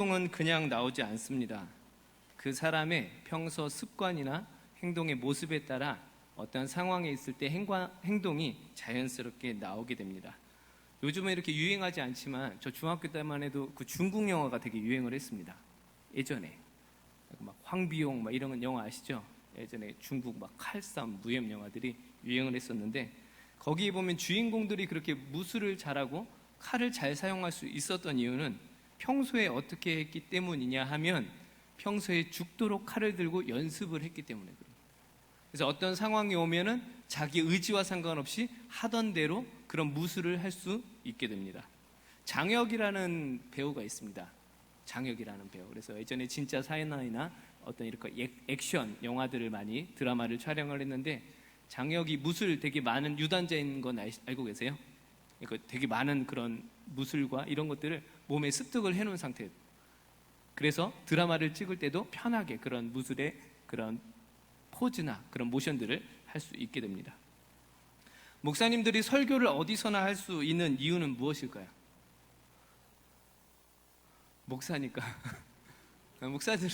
행동은 그냥 나오지 않습니다. 그 사람의 평소 습관이나 행동의 모습에 따라 어떤 상황에 있을 때 행동이 자연스럽게 나오게 됩니다. 요즘은 이렇게 유행하지 않지만 저 중학교 때만 해도 그 중국 영화가 되게 유행을 했습니다. 예전에 막 황비용 막 이런 영화 아시죠? 예전에 중국 막 칼싸움 무협 영화들이 유행을 했었는데 거기에 보면 주인공들이 그렇게 무술을 잘하고 칼을 잘 사용할 수 있었던 이유는 평소에 어떻게 했기 때문이냐 하면 평소에 죽도록 칼을 들고 연습을 했기 때문에 그래요. 그래서 어떤 상황이 오면은 자기 의지와 상관없이 하던 대로 그런 무술을 할 수 있게 됩니다. 장혁이라는 배우가 있습니다. 장혁이라는 배우. 그래서 예전에 진짜 사나이나 어떤 이렇게 액- 액션 영화들을 많이 드라마를 촬영을 했는데 장혁이 무술 되게 많은 유단자인 건 알- 알고 계세요? 그러니까 되게 많은 그런 무술과 이런 것들을 몸에 습득을 해놓은 상태예요. 그래서 드라마를 찍을 때도 편하게 그런 무술의 그런 포즈나 그런 모션들을 할 수 있게 됩니다. 목사님들이 설교를 어디서나 할 수 있는 이유는 무엇일까요? 목사니까. 목사들은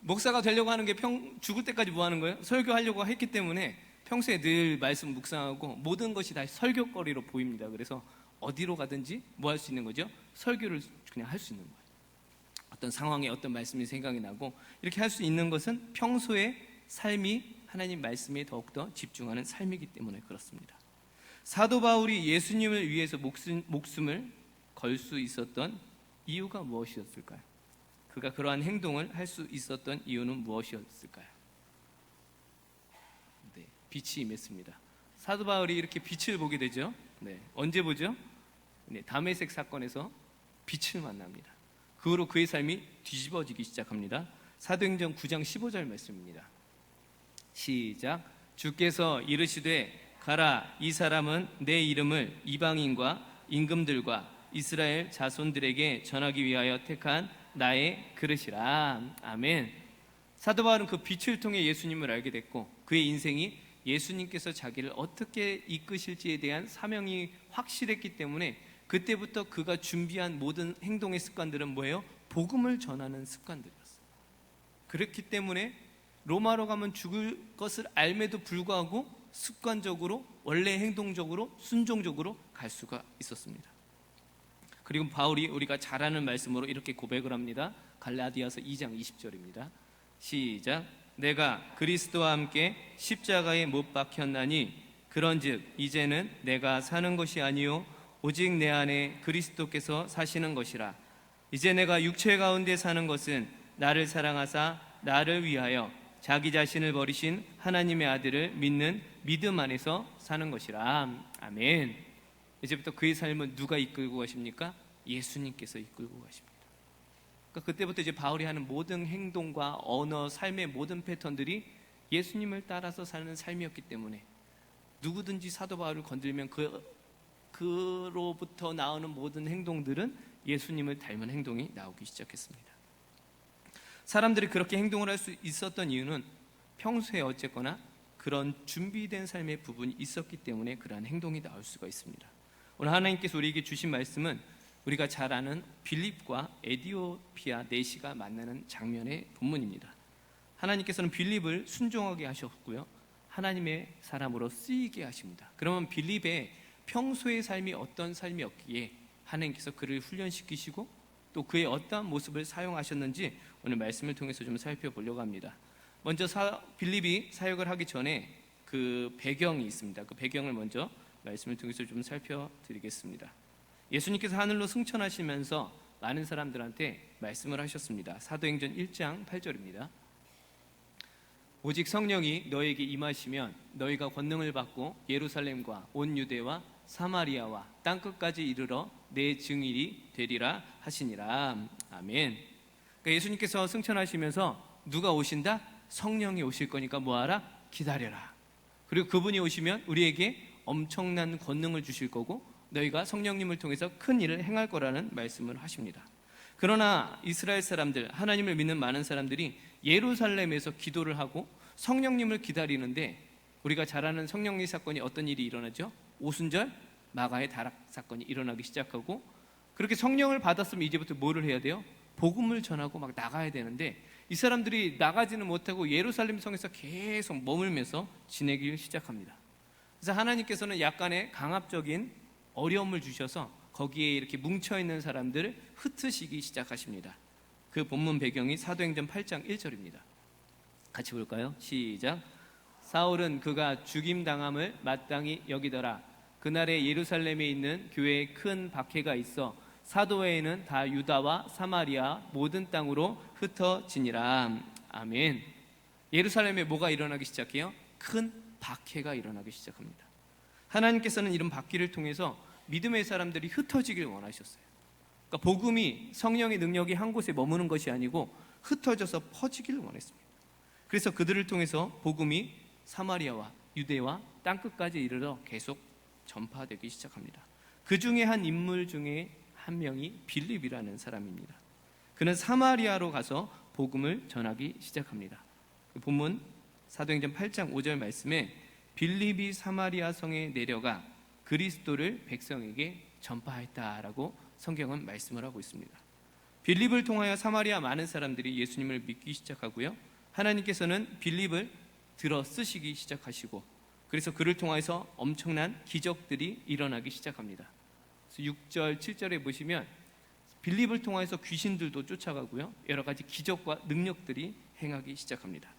목사가 되려고 하는 게 평, 죽을 때까지 뭐 하는 거예요? 설교하려고 했기 때문에 평소에 늘 말씀 묵상하고 모든 것이 다 설교거리로 보입니다. 그래서 어디로 가든지 뭐 할 수 있는 거죠? 설교를 그냥 할 수 있는 거예요. 어떤 상황에 어떤 말씀이 생각이 나고 이렇게 할 수 있는 것은 평소의 삶이 하나님 말씀에 더욱더 집중하는 삶이기 때문에 그렇습니다. 사도 바울이 예수님을 위해서 목숨, 목숨을 걸 수 있었던 이유가 무엇이었을까요? 그가 그러한 행동을 할 수 있었던 이유는 무엇이었을까요? 네, 빛이 임했습니다. 사도 바울이 이렇게 빛을 보게 되죠. 네, 언제 보죠? 네, 다메섹 사건에서 빛을 만납니다. 그 후로 그의 삶이 뒤집어지기 시작합니다. 사도행전 9장 15절 말씀입니다. 시작. 주께서 이르시되 가라 이 사람은 내 이름을 이방인과 임금들과 이스라엘 자손들에게 전하기 위하여 택한 나의 그릇이라. 아멘. 사도 바울은 그 빛을 통해 예수님을 알게 됐고 그의 인생이 예수님께서 자기를 어떻게 이끄실지에 대한 사명이 확실했기 때문에 그때부터 그가 준비한 모든 행동의 습관들은 뭐예요? 복음을 전하는 습관들이었어요. 그렇기 때문에 로마로 가면 죽을 것을 알매도 불구하고 습관적으로 원래 행동적으로 순종적으로 갈 수가 있었습니다. 그리고 바울이 우리가 잘 아는 말씀으로 이렇게 고백을 합니다. 갈라디아서 2장 20절입니다. 시작. 내가 그리스도와 함께 십자가에 못 박혔나니 그런즉 이제는 내가 사는 것이 아니요 오직 내 안에 그리스도께서 사시는 것이라. 이제 내가 육체 가운데 사는 것은 나를 사랑하사 나를 위하여 자기 자신을 버리신 하나님의 아들을 믿는 믿음 안에서 사는 것이라. 아멘. 이제부터 그의 삶은 누가 이끌고 가십니까? 예수님께서 이끌고 가십니다. 그러니까 그때부터 이제 바울이 하는 모든 행동과 언어, 삶의 모든 패턴들이 예수님을 따라서 사는 삶이었기 때문에 누구든지 사도 바울을 건들면 그 그로부터 나오는 모든 행동들은 예수님을 닮은 행동이 나오기 시작했습니다. 사람들이 그렇게 행동을 할 수 있었던 이유는 평소에 어쨌거나 그런 준비된 삶의 부분이 있었기 때문에 그러한 행동이 나올 수가 있습니다. 오늘 하나님께서 우리에게 주신 말씀은 우리가 잘 아는 빌립과 에디오피아 네시가 만나는 장면의 본문입니다. 하나님께서는 빌립을 순종하게 하셨고요. 하나님의 사람으로 쓰이게 하십니다. 그러면 빌립의 평소의 삶이 어떤 삶이었기에 하나님께서 그를 훈련시키시고 또 그의 어떠한 모습을 사용하셨는지 오늘 말씀을 통해서 좀 살펴보려고 합니다. 먼저 사, 빌립이 사역을 하기 전에 그 배경이 있습니다. 그 배경을 먼저 말씀을 통해서 좀 살펴드리겠습니다. 예수님께서 하늘로 승천하시면서 많은 사람들한테 말씀을 하셨습니다. 사도행전 1장 8절입니다. 오직 성령이 너에게 임하시면 너희가 권능을 받고 예루살렘과 온 유대와 사마리아와 땅 끝까지 이르러 내 증인이 되리라 하시니라. 아멘. 그러니까 예수님께서 승천하시면서 누가 오신다? 성령이 오실 거니까 뭐하라? 기다려라. 그리고 그분이 오시면 우리에게 엄청난 권능을 주실 거고 너희가 성령님을 통해서 큰 일을 행할 거라는 말씀을 하십니다. 그러나 이스라엘 사람들, 하나님을 믿는 많은 사람들이 예루살렘에서 기도를 하고 성령님을 기다리는데 우리가 잘 아는 성령님 사건이 어떤 일이 일어나죠? 오순절 마가의 다락 사건이 일어나기 시작하고 그렇게 성령을 받았으면 이제부터 뭐를 해야 돼요? 복음을 전하고 막 나가야 되는데 이 사람들이 나가지는 못하고 예루살렘 성에서 계속 머물면서 지내기 시작합니다. 그래서 하나님께서는 약간의 강압적인 어려움을 주셔서 거기에 이렇게 뭉쳐 있는 사람들을 흩으시기 시작하십니다. 그 본문 배경이 사도행전 8장 1절입니다. 같이 볼까요? 시작. 사울은 그가 죽임 당함을 마땅히 여기더라. 그날에 예루살렘에 있는 교회에 큰 박해가 있어 사도 외에는 다 유다와 사마리아 모든 땅으로 흩어지니라. 아멘. 예루살렘에 뭐가 일어나기 시작해요? 큰 박해가 일어나기 시작합니다. 하나님께서는 이런 박해를 통해서 믿음의 사람들이 흩어지길 원하셨어요. 그러니까 복음이 성령의 능력이 한 곳에 머무는 것이 아니고 흩어져서 퍼지기를 원했습니다. 그래서 그들을 통해서 복음이 사마리아와 유대와 땅끝까지 이르러 계속 전파되기 시작합니다. 그 중에 한 인물 중에 한 명이 빌립이라는 사람입니다. 그는 사마리아로 가서 복음을 전하기 시작합니다. 그 본문 사도행전 8장 5절 말씀에 빌립이 사마리아 성에 내려가 그리스도를 백성에게 전파했다라고 성경은 말씀을 하고 있습니다. 빌립을 통하여 사마리아 많은 사람들이 예수님을 믿기 시작하고요. 하나님께서는 빌립을 들어 쓰시기 시작하시고 그래서 그를 통해서 엄청난 기적들이 일어나기 시작합니다. 6절, 7절에 보시면 빌립을 통해서 귀신들도 쫓아가고요. 여러 가지 기적과 능력들이 행하기 시작합니다.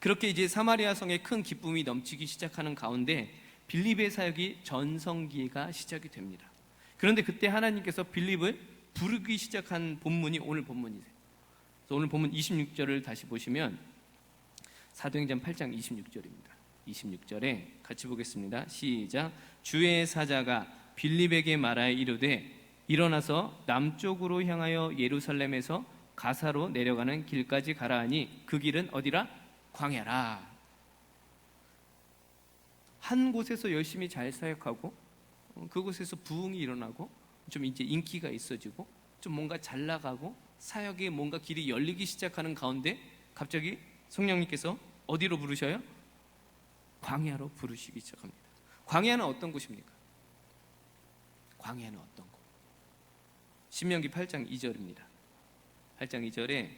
그렇게 이제 사마리아 성에 큰 기쁨이 넘치기 시작하는 가운데 빌립의 사역이 전성기가 시작이 됩니다. 그런데 그때 하나님께서 빌립을 부르기 시작한 본문이 오늘 본문이세요. 오늘 본문 26절을 다시 보시면 사도행전 8장 26절입니다. 26절에 같이 보겠습니다. 시작. 주의 사자가 빌립에게 말하여 이르되 일어나서 남쪽으로 향하여 예루살렘에서 가사로 내려가는 길까지 가라 하니 그 길은 어디라 광야라. 한 곳에서 열심히 잘 사역하고 어, 그곳에서 부흥이 일어나고 좀 이제 인기가 있어지고 좀 뭔가 잘 나가고 사역에 뭔가 길이 열리기 시작하는 가운데 갑자기 성령님께서 어디로 부르셔요? 광야로 부르시기 시작합니다. 광야는 어떤 곳입니까? 광야는 어떤 곳? 신명기 8장 2절입니다. 8장 2절에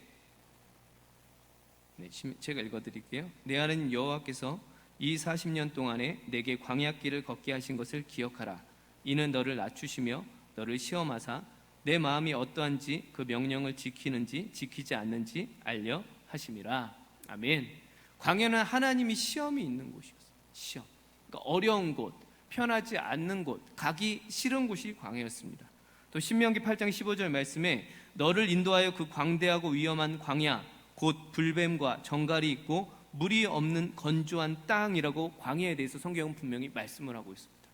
네, 신- 제가 읽어드릴게요. 내 하나님 여호와께서 이 40년 동안에 내게 광야 길을 걷게 하신 것을 기억하라. 이는 너를 낮추시며 너를 시험하사 내 마음이 어떠한지 그 명령을 지키는지 지키지 않는지 알려 하심이라. 아멘. 광야는 하나님이 시험이 있는 곳이었어요. 시험. 그러니까 어려운 곳, 편하지 않는 곳, 가기 싫은 곳이 광야였습니다. 또 신명기 8장 15절 말씀에 너를 인도하여 그 광대하고 위험한 광야 곧 불뱀과 정갈이 있고 물이 없는 건조한 땅이라고 광야에 대해서 성경은 분명히 말씀을 하고 있습니다.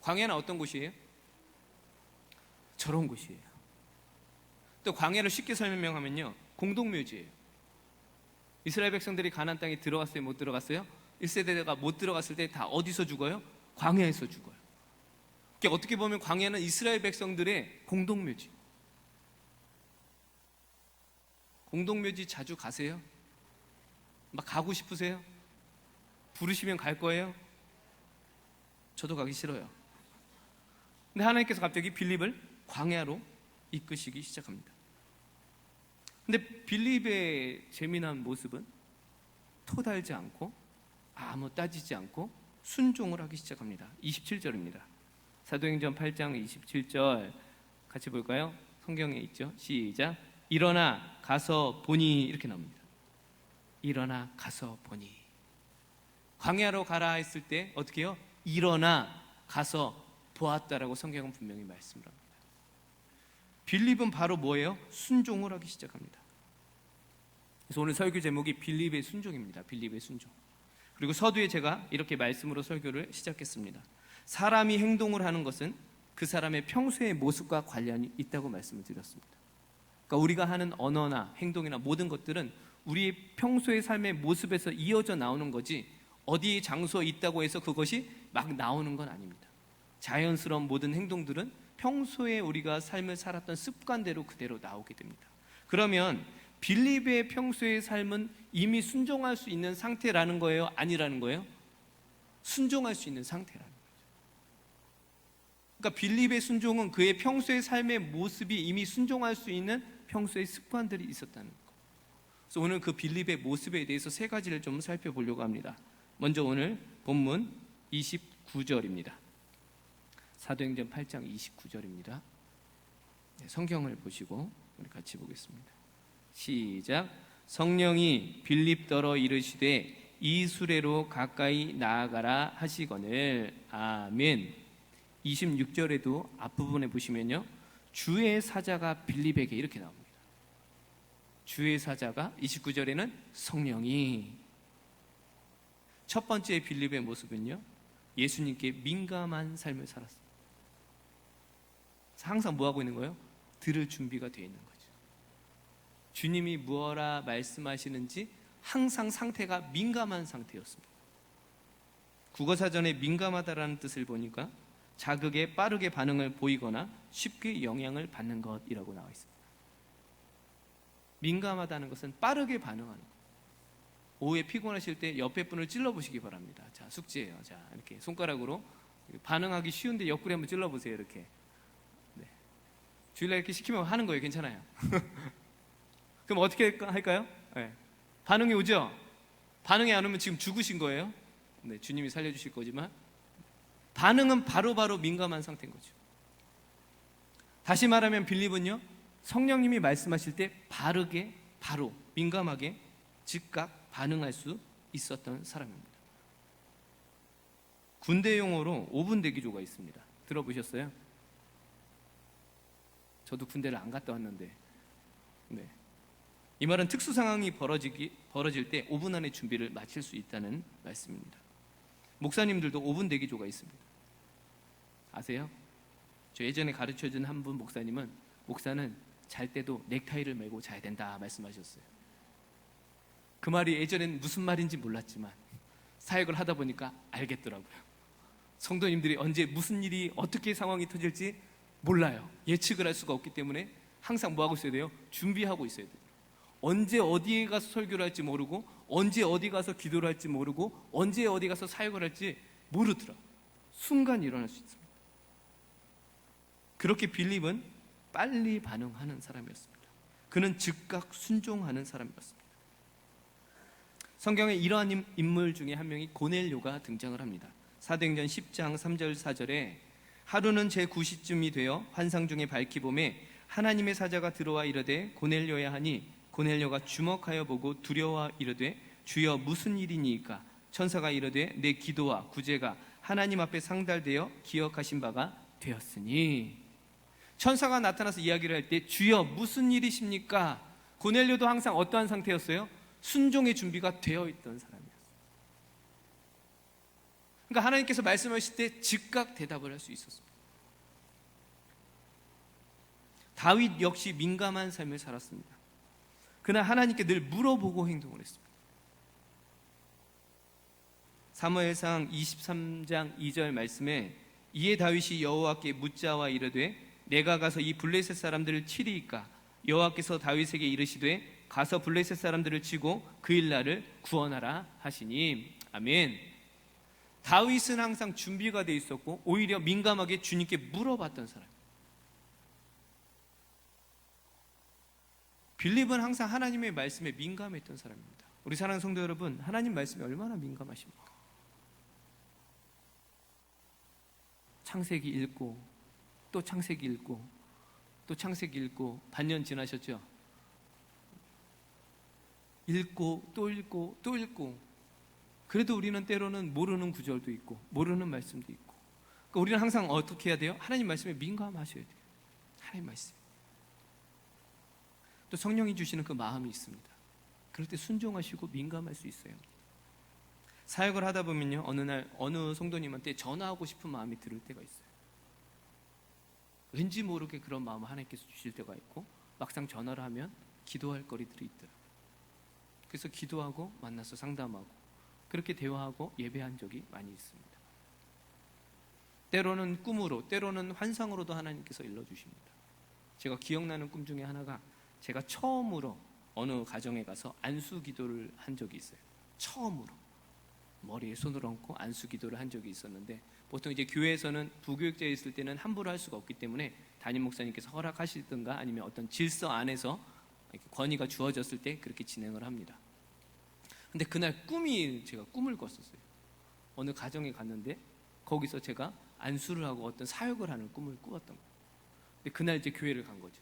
광야는 어떤 곳이에요? 저런 곳이에요. 또 광야를 쉽게 설명하면요. 공동묘지예요. 이스라엘 백성들이 가나안 땅에 들어갔어요? 못 들어갔어요? 1세대가 못 들어갔을 때 다 어디서 죽어요? 광야에서 죽어요. 그러니까 어떻게 보면 광야는 이스라엘 백성들의 공동묘지. 공동묘지 자주 가세요? 막 가고 싶으세요? 부르시면 갈 거예요? 저도 가기 싫어요. 근데 하나님께서 갑자기 빌립을 광야로 이끄시기 시작합니다. 근데 빌립의 재미난 모습은 토달지 않고 아무 따지지 않고 순종을 하기 시작합니다. 27절입니다. 사도행전 8장 27절 같이 볼까요? 성경에 있죠. 시작. 일어나 가서 보니 이렇게 나옵니다. 일어나 가서 보니 광야로 가라 했을 때 어떻게 해요? 일어나 가서 보았다라고 성경은 분명히 말씀을 합니다. 빌립은 바로 뭐예요? 순종을 하기 시작합니다. 그래서 오늘 설교 제목이 빌립의 순종입니다. 빌립의 순종. 그리고 서두에 제가 이렇게 말씀으로 설교를 시작했습니다. 사람이 행동을 하는 것은 그 사람의 평소의 모습과 관련이 있다고 말씀을 드렸습니다. 그러니까 우리가 하는 언어나 행동이나 모든 것들은 우리의 평소의 삶의 모습에서 이어져 나오는 거지 어디 장소에 있다고 해서 그것이 막 나오는 건 아닙니다. 자연스러운 모든 행동들은 평소에 우리가 삶을 살았던 습관대로 그대로 나오게 됩니다. 그러면 빌립의 평소의 삶은 이미 순종할 수 있는 상태라는 거예요? 아니라는 거예요? 순종할 수 있는 상태라는 거죠. 그러니까 빌립의 순종은 그의 평소의 삶의 모습이 이미 순종할 수 있는 평소의 습관들이 있었다는 것. 그래서 오늘 그 빌립의 모습에 대해서 세 가지를 좀 살펴보려고 합니다. 먼저 오늘 본문 29절입니다. 사도행전 8장 29절입니다. 네, 성경을 보시고 우리 같이 보겠습니다. 시작. 성령이 빌립더러 이르시되 이 수레로 가까이 나아가라 하시거늘 아멘. 26절에도 앞부분에 보시면요. 주의 사자가 빌립에게 이렇게 나옵니다. 주의 사자가 29절에는 성령이 첫 번째 빌립의 모습은요. 예수님께 민감한 삶을 살았습니다. 항상 뭐 하고 있는 거예요? 들을 준비가 되어 있는 거죠. 주님이 무엇라 말씀하시는지 항상 상태가 민감한 상태였습니다. 국어사전에 민감하다라는 뜻을 보니까 자극에 빠르게 반응을 보이거나 쉽게 영향을 받는 것이라고 나와 있습니다. 민감하다는 것은 빠르게 반응하는 것. 오후에 피곤하실 때 옆에 분을 찔러 보시기 바랍니다. 자, 숙제예요. 자, 이렇게 손가락으로 반응하기 쉬운데 옆구리 한번 찔러 보세요. 이렇게. 네. 주일날 이렇게 시키면 하는 거예요. 괜찮아요. 그럼 어떻게 할까요? 네. 반응이 오죠? 반응이 안 오면 지금 죽으신 거예요. 네, 주님이 살려주실 거지만 반응은 바로바로 바로 민감한 상태인 거죠. 다시 말하면 빌립은요, 성령님이 말씀하실 때 바르게, 바로, 민감하게, 즉각 반응할 수 있었던 사람입니다. 군대 용어로 5분 대기조가 있습니다. 들어보셨어요? 저도 군대를 안 갔다 왔는데, 네. 이 말은 특수 상황이 벌어지기, 벌어질 때 5분 안에 준비를 마칠 수 있다는 말씀입니다. 목사님들도 5분 대기조가 있습니다. 아세요? 저 예전에 가르쳐 준 한 분 목사님은 목사는 잘 때도 넥타이를 메고 자야 된다 말씀하셨어요. 그 말이 예전엔 무슨 말인지 몰랐지만 사역을 하다 보니까 알겠더라고요. 성도님들이 언제 무슨 일이 어떻게 상황이 터질지 몰라요. 예측을 할 수가 없기 때문에 항상 뭐 하고 있어야 돼요? 준비하고 있어야 돼요. 언제 어디에 가서 설교를 할지 모르고 언제 어디 가서 기도를 할지 모르고 언제 어디 가서 사역을 할지 모르더라. 순간 일어날 수 있습니다. 그렇게 빌립은 빨리 반응하는 사람이었습니다. 그는 즉각 순종하는 사람이었습니다. 성경에 이러한 인물 중에 한 명이 고넬료가 등장을 합니다. 사도행전 10장 3절 4절에 하루는 제 9시쯤이 되어 환상 중에 밝히 봄에 하나님의 사자가 들어와 이르되 고넬료야 하니 고넬료가 주목하여 보고 두려워 이르되 주여 무슨 일이니까 천사가 이르되 내 기도와 구제가 하나님 앞에 상달되어 기억하신 바가 되었으니 천사가 나타나서 이야기를 할 때 주여 무슨 일이십니까? 고넬료도 항상 어떠한 상태였어요? 순종의 준비가 되어 있던 사람이었어요. 그러니까 하나님께서 말씀하실 때 즉각 대답을 할 수 있었습니다. 다윗 역시 민감한 삶을 살았습니다. 그날 하나님께 늘 물어보고 행동을 했습니다. 사무엘상 23장 2절 말씀에 이에 다윗이 여호와께 묻자와 이르되 내가 가서 이 블레셋 사람들을 치리이까 여호와께서 다윗에게 이르시되 가서 블레셋 사람들을 치고 그 일날을 구원하라 하시니 아멘. 다윗은 항상 준비가 돼 있었고 오히려 민감하게 주님께 물어봤던 사람. 빌립은 항상 하나님의 말씀에 민감했던 사람입니다. 우리 사랑하는 성도 여러분, 하나님 말씀에 얼마나 민감하십니까? 창세기 읽고 또 창세기 읽고 또 창세기 읽고 반년 지나셨죠? 읽고 또 읽고 또 읽고 그래도 우리는 때로는 모르는 구절도 있고 모르는 말씀도 있고 그러니까 우리는 항상 어떻게 해야 돼요? 하나님 말씀에 민감하셔야 돼요. 하나님 말씀. 또 성령이 주시는 그 마음이 있습니다. 그럴 때 순종하시고 민감할 수 있어요. 사역을 하다 보면요, 어느 날 어느 성도님한테 전화하고 싶은 마음이 들을 때가 있어요. 왠지 모르게 그런 마음을 하나님께서 주실 때가 있고, 막상 전화를 하면 기도할 거리들이 있더라고요. 그래서 기도하고 만나서 상담하고, 그렇게 대화하고 예배한 적이 많이 있습니다. 때로는 꿈으로, 때로는 환상으로도 하나님께서 일러주십니다. 제가 기억나는 꿈 중에 하나가 제가 처음으로 어느 가정에 가서 안수 기도를 한 적이 있어요. 처음으로 머리에 손을 얹고 안수 기도를 한 적이 있었는데 보통 이제 교회에서는 부교육자에 있을 때는 함부로 할 수가 없기 때문에 담임 목사님께서 허락하시든가 아니면 어떤 질서 안에서 권위가 주어졌을 때 그렇게 진행을 합니다. 근데 그날 꿈이 제가 꿈을 꿨었어요. 어느 가정에 갔는데 거기서 제가 안수를 하고 어떤 사역을 하는 꿈을 꾸었던 거예요. 근데 그날 이제 교회를 간 거죠.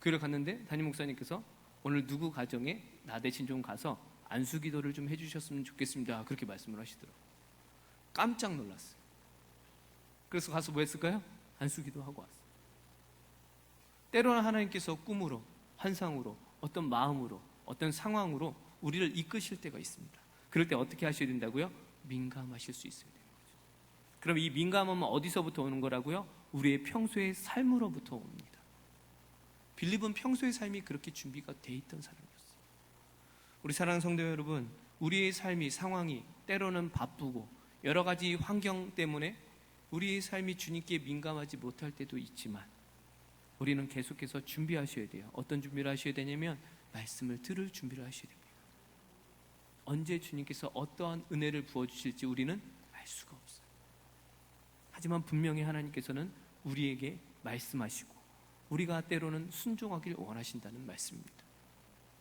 교회를 갔는데 담임 목사님께서 오늘 누구 가정에 나 대신 좀 가서 안수 기도를 좀 해주셨으면 좋겠습니다. 그렇게 말씀을 하시더라고요. 깜짝 놀랐어요. 그래서 가서 뭐 했을까요? 안수 기도하고 왔어요. 때로는 하나님께서 꿈으로, 환상으로, 어떤 마음으로, 어떤 상황으로 우리를 이끄실 때가 있습니다. 그럴 때 어떻게 하셔야 된다고요? 민감하실 수 있어야 돼요. 그럼 이 민감함은 어디서부터 오는 거라고요? 우리의 평소의 삶으로부터 옵니다. 빌립은 평소의 삶이 그렇게 준비가 돼 있던 사람이었어요. 우리 사랑하는 성도 여러분, 우리의 삶이 상황이 때로는 바쁘고 여러 가지 환경 때문에 우리의 삶이 주님께 민감하지 못할 때도 있지만 우리는 계속해서 준비하셔야 돼요. 어떤 준비를 하셔야 되냐면 말씀을 들을 준비를 하셔야 됩니다. 언제 주님께서 어떠한 은혜를 부어 주실지 우리는 알 수가 없어요. 하지만 분명히 하나님께서는 우리에게 말씀하시고 우리가 때로는 순종하길 원하신다는 말씀입니다.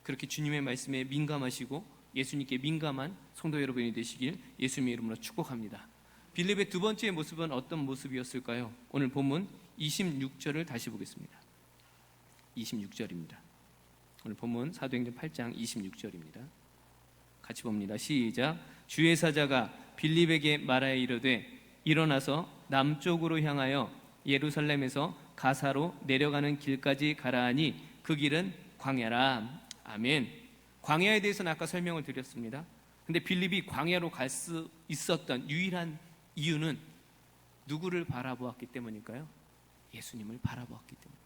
그렇게 주님의 말씀에 민감하시고 예수님께 민감한 성도 여러분이 되시길 예수님의 이름으로 축복합니다. 빌립의 두 번째 모습은 어떤 모습이었을까요? 오늘 본문 26절을 다시 보겠습니다. 26절입니다. 오늘 본문 사도행전 8장 26절입니다. 같이 봅니다. 시작. 주의 사자가 빌립에게 말하여 이르되 일어나서 남쪽으로 향하여 예루살렘에서 가사로 내려가는 길까지 가라 하니 그 길은 광야라. 아멘. 광야에 대해서는 아까 설명을 드렸습니다. 근데 빌립이 광야로 갈 수 있었던 유일한 이유는 누구를 바라보았기 때문일까요? 예수님을 바라보았기 때문.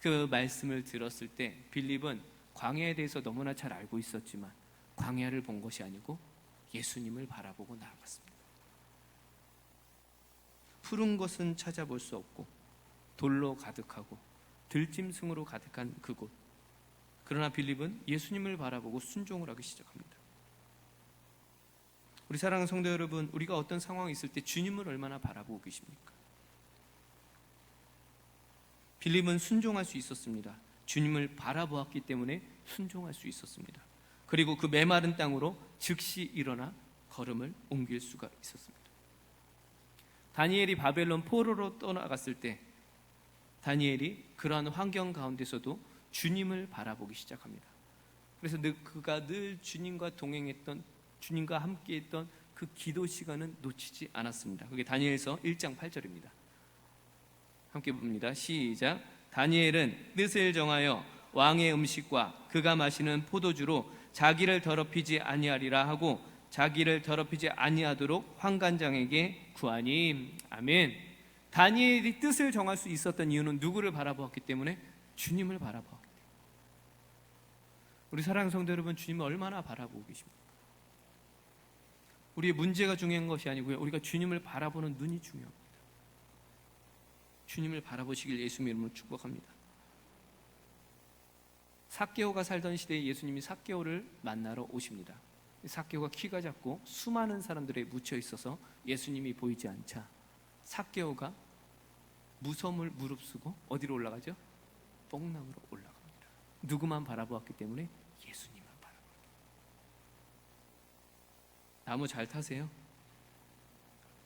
그 말씀을 들었을 때 빌립은 광야에 대해서 너무나 잘 알고 있었지만 광야를 본 것이 아니고 예수님을 바라보고 나아갔습니다. 푸른 것은 찾아볼 수 없고 돌로 가득하고 들짐승으로 가득한 그곳. 그러나 빌립은 예수님을 바라보고 순종을 하기 시작합니다. 우리 사랑하는 성도 여러분, 우리가 어떤 상황이 있을 때 주님을 얼마나 바라보고 계십니까? 빌립은 순종할 수 있었습니다. 주님을 바라보았기 때문에 순종할 수 있었습니다. 그리고 그 메마른 땅으로 즉시 일어나 걸음을 옮길 수가 있었습니다. 다니엘이 바벨론 포로로 떠나갔을 때 다니엘이 그러한 환경 가운데서도 주님을 바라보기 시작합니다. 그래서 그가 늘 주님과 동행했던 주님과 함께했던 그 기도 시간은 놓치지 않았습니다. 그게 다니엘서 1장 8절입니다. 함께 봅니다. 시작. 다니엘은 뜻을 정하여 왕의 음식과 그가 마시는 포도주로 자기를 더럽히지 아니하리라 하고 자기를 더럽히지 아니하도록 환관장에게 구하니 아멘. 다니엘이 뜻을 정할 수 있었던 이유는 누구를 바라보았기 때문에 주님을 바라보았기 때문에. 우리 사랑하는 성도 여러분, 주님을 얼마나 바라보고 계십니까? 우리의 문제가 중요한 것이 아니고요. 우리가 주님을 바라보는 눈이 중요합니다. 주님을 바라보시길 예수님의 이름으로 축복합니다. 사케오가 살던 시대에 예수님이 사케오를 만나러 오십니다. 사케오가 키가 작고 수많은 사람들에 묻혀 있어서 예수님이 보이지 않자 사케오가 무섬을 무릅쓰고 어디로 올라가죠? 뽕나무로 올라갑니다. 누구만 바라보았기 때문에 예수님만 바라봅니다. 나무 잘 타세요?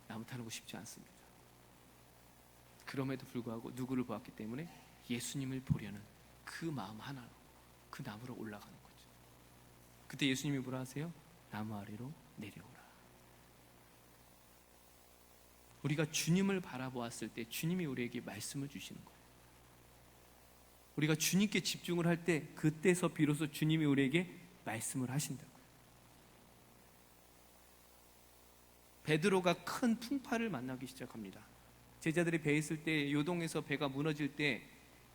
나무 타는 거 쉽지 않습니다. 그럼에도 불구하고 누구를 보았기 때문에 예수님을 보려는 그 마음 하나로 그 나무로 올라가는 거죠. 그때 예수님이 뭐라 하세요? 나무 아래로 내려오라. 우리가 주님을 바라보았을 때 주님이 우리에게 말씀을 주시는 거예요. 우리가 주님께 집중을 할 때 그때서 비로소 주님이 우리에게 말씀을 하신다고요. 베드로가 큰 풍파를 만나기 시작합니다. 제자들이 배에 있을 때 요동에서 배가 무너질 때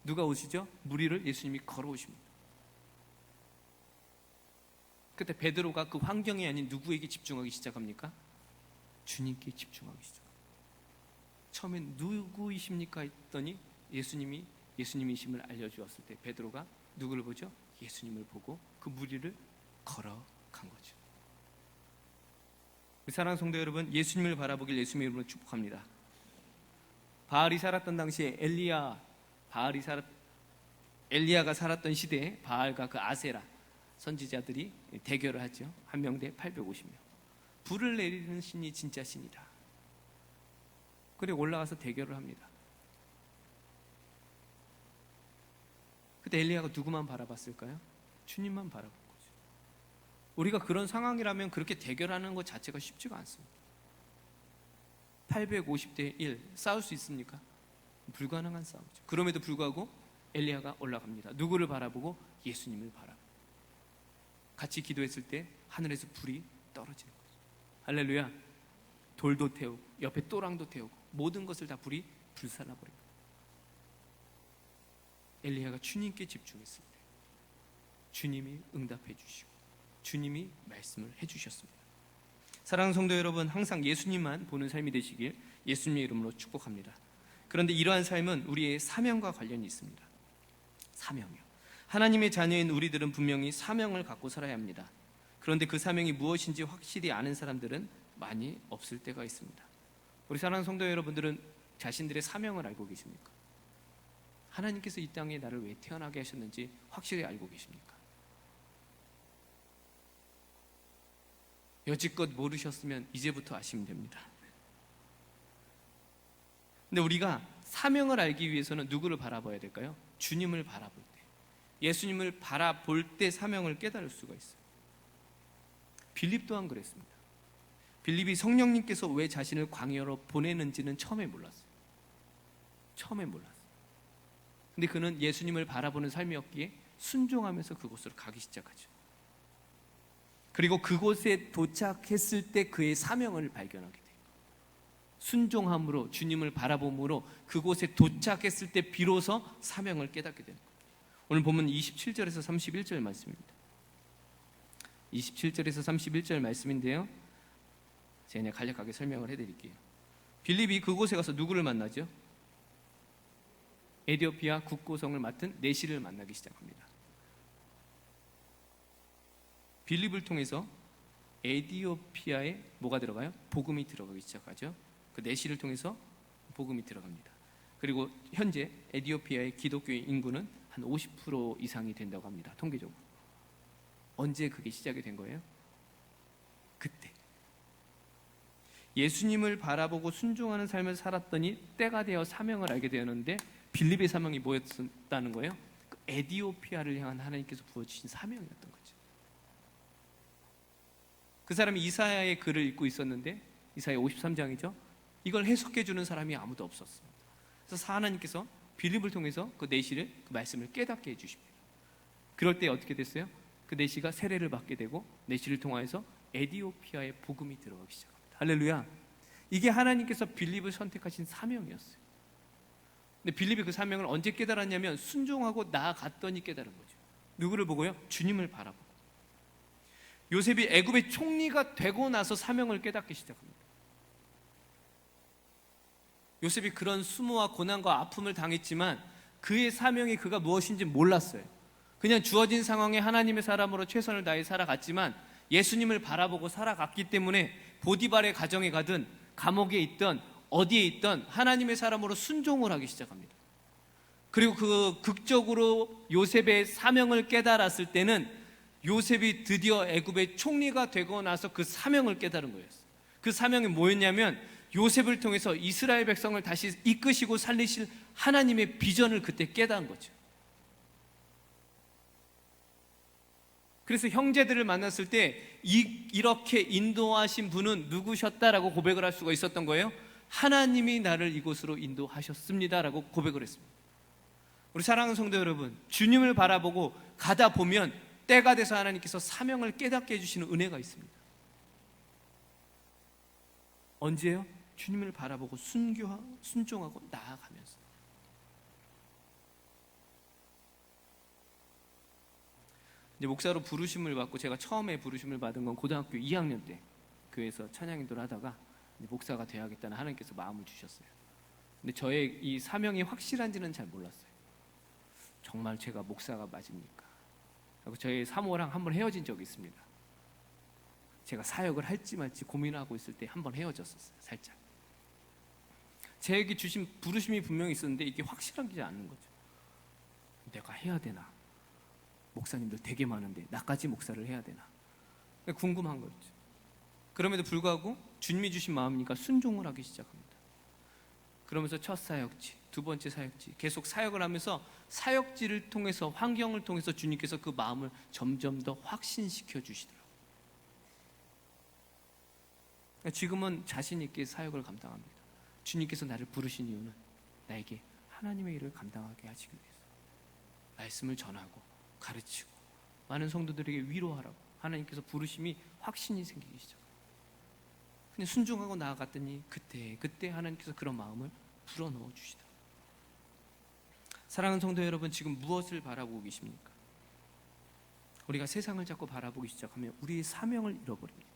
누가 오시죠? 무리를 예수님이 걸어오십니다. 그때 베드로가 그 환경이 아닌 누구에게 집중하기 시작합니까? 주님께 집중하기 시작합니다. 처음엔 누구이십니까 했더니 예수님이 예수님이심을 알려주었을 때 베드로가 누구를 보죠? 예수님을 보고 그 무리를 걸어간 거죠. 사랑하는 성도 여러분, 예수님을 바라보길 예수님의 이름으로 축복합니다. 바알이 살았던 당시에 엘리야, 바알이 살았 엘리야가 살았던 시대에 바알과 그 아세라 선지자들이 대결을 하죠. 한 명대 850명. 불을 내리는 신이 진짜 신이다. 그래 올라가서 대결을 합니다. 그때 엘리야가 누구만 바라봤을까요? 주님만 바라본 거죠. 우리가 그런 상황이라면 그렇게 대결하는 것 자체가 쉽지가 않습니다. 850대 1 싸울 수 있습니까? 불가능한 싸움이죠. 그럼에도 불구하고 엘리야가 올라갑니다. 누구를 바라보고 예수님을 바라보고 같이 기도했을 때 하늘에서 불이 떨어지는 거죠. 할렐루야. 돌도 태우고 옆에 또랑도 태우고 모든 것을 다 불이 불살라 버립니다. 엘리야가 주님께 집중했을 때 주님이 응답해 주시고 주님이 말씀을 해 주셨습니다. 사랑하는 성도 여러분, 항상 예수님만 보는 삶이 되시길 예수님의 이름으로 축복합니다. 그런데 이러한 삶은 우리의 사명과 관련이 있습니다. 사명이요. 하나님의 자녀인 우리들은 분명히 사명을 갖고 살아야 합니다. 그런데 그 사명이 무엇인지 확실히 아는 사람들은 많이 없을 때가 있습니다. 우리 사랑하는 성도 여러분들은 자신들의 사명을 알고 계십니까? 하나님께서 이 땅에 나를 왜 태어나게 하셨는지 확실히 알고 계십니까? 여지껏 모르셨으면 이제부터 아시면 됩니다. 근데 우리가 사명을 알기 위해서는 누구를 바라봐야 될까요? 주님을 바라볼 때. 예수님을 바라볼 때 사명을 깨달을 수가 있어요. 빌립 또한 그랬습니다. 빌립이 성령님께서 왜 자신을 광야로 보내는지는 처음에 몰랐어요. 처음에 몰랐어요. 근데 그는 예수님을 바라보는 삶이었기에 순종하면서 그곳으로 가기 시작하죠. 그리고 그곳에 도착했을 때 그의 사명을 발견하게 돼요. 순종함으로 주님을 바라봄으로 그곳에 도착했을 때 비로소 사명을 깨닫게 됩니다. 오늘 보면 27절에서 31절 말씀입니다. 27절에서 31절 말씀인데요. 제가 그냥 간략하게 설명을 해드릴게요. 빌립이 그곳에 가서 누구를 만나죠? 에디오피아 국고성을 맡은 네시를 만나기 시작합니다. 빌립을 통해서 에디오피아에 뭐가 들어가요? 복음이 들어가기 시작하죠. 그 네시를 통해서 복음이 들어갑니다. 그리고 현재 에디오피아의 기독교의 인구는 한 50% 이상이 된다고 합니다. 통계적으로. 언제 그게 시작이 된 거예요? 그때. 예수님을 바라보고 순종하는 삶을 살았더니 때가 되어 사명을 알게 되었는데 빌립의 사명이 뭐였다는 거예요? 그 에디오피아를 향한 하나님께서 부어주신 사명이었던 거죠. 그 사람이 이사야의 글을 읽고 있었는데 이사야 53장이죠. 이걸 해석해 주는 사람이 아무도 없었습니다. 그래서 하나님께서 빌립을 통해서 그 내시를 그 말씀을 깨닫게 해 주십니다. 그럴 때 어떻게 됐어요? 그 내시가 세례를 받게 되고 내시를 통하여서 에디오피아의 복음이 들어가기 시작합니다. 할렐루야. 이게 하나님께서 빌립을 선택하신 사명이었어요. 근데 빌립이 그 사명을 언제 깨달았냐면 순종하고 나아갔더니 깨달은 거죠. 누구를 보고요? 주님을 바라보고. 요셉이 애굽의 총리가 되고 나서 사명을 깨닫기 시작합니다. 요셉이 그런 수모와 고난과 아픔을 당했지만 그의 사명이 그가 무엇인지 몰랐어요. 그냥 주어진 상황에 하나님의 사람으로 최선을 다해 살아갔지만 예수님을 바라보고 살아갔기 때문에 보디발의 가정에 가든 감옥에 있던 어디에 있던 하나님의 사람으로 순종을 하기 시작합니다. 그리고 그 극적으로 요셉의 사명을 깨달았을 때는 요셉이 드디어 애굽의 총리가 되고 나서 그 사명을 깨달은 거였어요. 그 사명이 뭐였냐면 요셉을 통해서 이스라엘 백성을 다시 이끄시고 살리실 하나님의 비전을 그때 깨달은 거죠. 그래서 형제들을 만났을 때 이, 이렇게 인도하신 분은 누구셨다라고 고백을 할 수가 있었던 거예요. 하나님이 나를 이곳으로 인도하셨습니다라고 고백을 했습니다. 우리 사랑하는 성도 여러분, 주님을 바라보고 가다 보면 때가 돼서 하나님께서 사명을 깨닫게 해주시는 은혜가 있습니다. 언제요? 주님을 바라보고 순교하, 순종하고 나아가면서. 이제 목사로 부르심을 받고 제가 처음에 부르심을 받은 건 고등학교 2학년 때 교회에서 찬양인도를 하다가 목사가 되어야겠다는 하나님께서 마음을 주셨어요. 근데 저의 이 사명이 확실한지는 잘 몰랐어요. 정말 제가 목사가 맞습니까? 저희 사모랑 한 번 헤어진 적이 있습니다. 제가 사역을 할지 말지 고민하고 있을 때 한 번 헤어졌었어요. 살짝. 제게 주신 부르심이 분명히 있었는데 이게 확실하지 않는 거죠. 내가 해야 되나? 목사님들 되게 많은데 나까지 목사를 해야 되나? 궁금한 거죠. 그럼에도 불구하고 주님이 주신 마음이니까 순종을 하기 시작합니다. 그러면서 첫 사역지, 두 번째 사역지, 계속 사역을 하면서 사역지를 통해서 환경을 통해서 주님께서 그 마음을 점점 더 확신시켜 주시더라고요. 지금은 자신 있게 사역을 감당합니다. 주님께서 나를 부르신 이유는 나에게 하나님의 일을 감당하게 하시기 위해서 말씀을 전하고 가르치고 많은 성도들에게 위로하라고 하나님께서 부르심이 확신이 생기기 시작합니다. 근데 순종하고 나아갔더니 그때 그때 하나님께서 그런 마음을 불어넣어 주시다. 사랑하는 성도 여러분 지금 무엇을 바라보고 계십니까? 우리가 세상을 자꾸 바라보기 시작하면 우리의 사명을 잃어버립니다.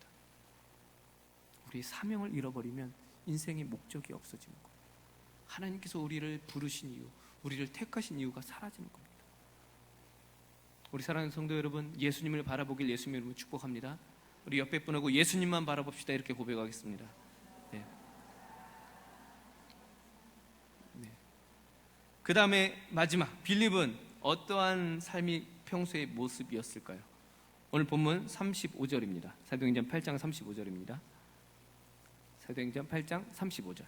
우리의 사명을 잃어버리면 인생의 목적이 없어지는 거예요. 하나님께서 우리를 부르신 이유, 우리를 택하신 이유가 사라지는 겁니다. 우리 사랑하는 성도 여러분, 예수님을 바라보길 예수님 이름으로 축복합니다. 우리 옆에 분하고 예수님만 바라봅시다 이렇게 고백하겠습니다. 네. 네. 그 다음에 마지막 빌립은 어떠한 삶이 평소의 모습이었을까요? 오늘 본문 35절입니다. 사도행전 8장 35절입니다. 사도행전 8장 35절.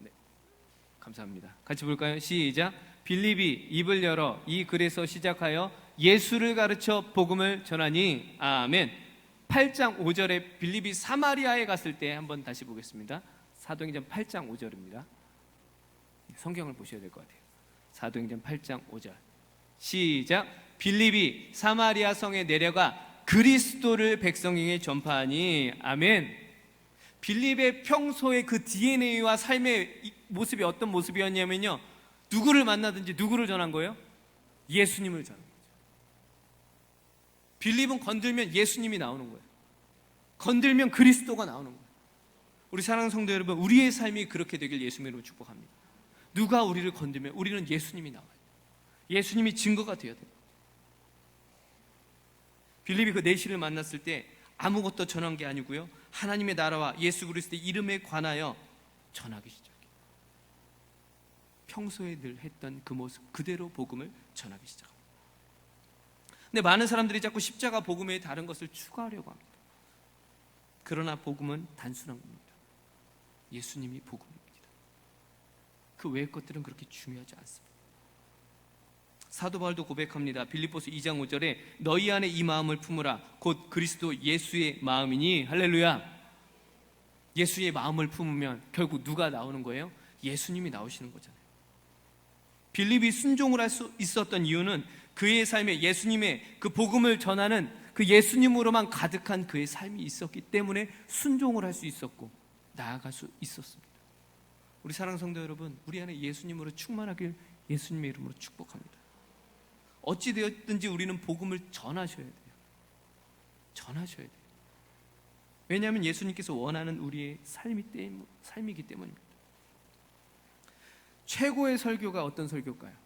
네. 감사합니다. 같이 볼까요? 시작. 빌립이 입을 열어 이 글에서 시작하여 예수를 가르쳐 복음을 전하니 아멘. 8장 5절에 빌립이 사마리아에 갔을 때 한번 다시 보겠습니다. 사도행전 8장 5절입니다. 성경을 보셔야 될 것 같아요. 사도행전 8장 5절. 시작. 빌립이 사마리아 성에 내려가 그리스도를 백성에게 전파하니 아멘. 빌립의 평소의 그 DNA와 삶의 이- 모습이 어떤 모습이었냐면요. 누구를 만나든지 누구를 전한 거예요? 예수님을 전한 거죠. 빌립은 건들면 예수님이 나오는 거예요. 건들면 그리스도가 나오는 거예요. 우리 사랑하는 성도 여러분, 우리의 삶이 그렇게 되길 예수님으로 축복합니다. 누가 우리를 건들면 우리는 예수님이 나와요. 예수님이 증거가 되어야 돼요. 빌립이 그 내시를 만났을 때 아무것도 전한 게 아니고요. 하나님의 나라와 예수 그리스도의 이름에 관하여 전하기 시작해요. 평소에 늘 했던 그 모습 그대로 복음을 전하기 시작합니다. 근데 많은 사람들이 자꾸 십자가 복음에 다른 것을 추가하려고 합니다. 그러나 복음은 단순한 겁니다. 예수님이 복음입니다. 그 외의 것들은 그렇게 중요하지 않습니다. 사도 바울도 고백합니다. 빌립보스 2장 5절에 너희 안에 이 마음을 품으라 곧 그리스도 예수의 마음이니 할렐루야. 예수의 마음을 품으면 결국 누가 나오는 거예요? 예수님이 나오시는 거잖아요. 빌립이 순종을 할 수 있었던 이유는 그의 삶에 예수님의 그 복음을 전하는 그 예수님으로만 가득한 그의 삶이 있었기 때문에 순종을 할 수 있었고 나아갈 수 있었습니다. 우리 사랑 성도 여러분, 우리 안에 예수님으로 충만하길 예수님의 이름으로 축복합니다. 어찌 되었든지 우리는 복음을 전하셔야 돼요. 전하셔야 돼요. 왜냐하면 예수님께서 원하는 우리의 삶이 때문, 삶이기 때문입니다. 최고의 설교가 어떤 설교일까요?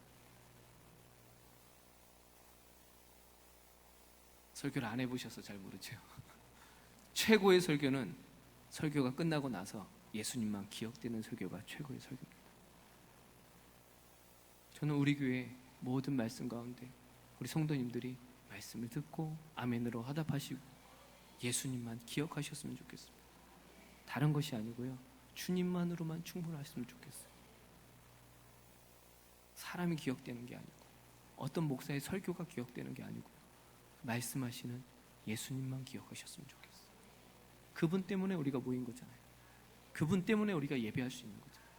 설교를 안 해보셔서 잘 모르죠. 최고의 설교는 설교가 끝나고 나서 예수님만 기억되는 설교가 최고의 설교입니다. 저는 우리 교회 모든 말씀 가운데 우리 성도님들이 말씀을 듣고 아멘으로 화답하시고 예수님만 기억하셨으면 좋겠습니다. 다른 것이 아니고요. 주님만으로만 충분하셨으면 좋겠어요. 사람이 기억되는 게 아니고 어떤 목사의 설교가 기억되는 게 아니고 말씀하시는 예수님만 기억하셨으면 좋겠어요. 그분 때문에 우리가 모인 거잖아요. 그분 때문에 우리가 예배할 수 있는 거잖아요.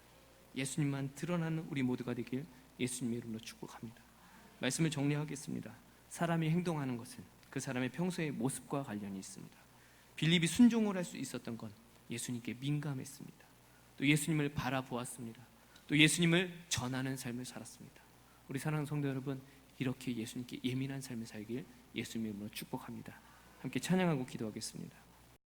예수님만 드러나는 우리 모두가 되길 예수님의 이름으로 축복합니다. 말씀을 정리하겠습니다. 사람이 행동하는 것은 그 사람의 평소의 모습과 관련이 있습니다. 빌립이 순종을 할 수 있었던 건 예수님께 민감했습니다. 또 예수님을 바라보았습니다. 또 예수님을 전하는 삶을 살았습니다. 우리 사랑하는 성도 여러분, 이렇게 예수님께 예민한 삶을 살길 예수님의 이름으로 축복합니다. 함께 찬양하고 기도하겠습니다.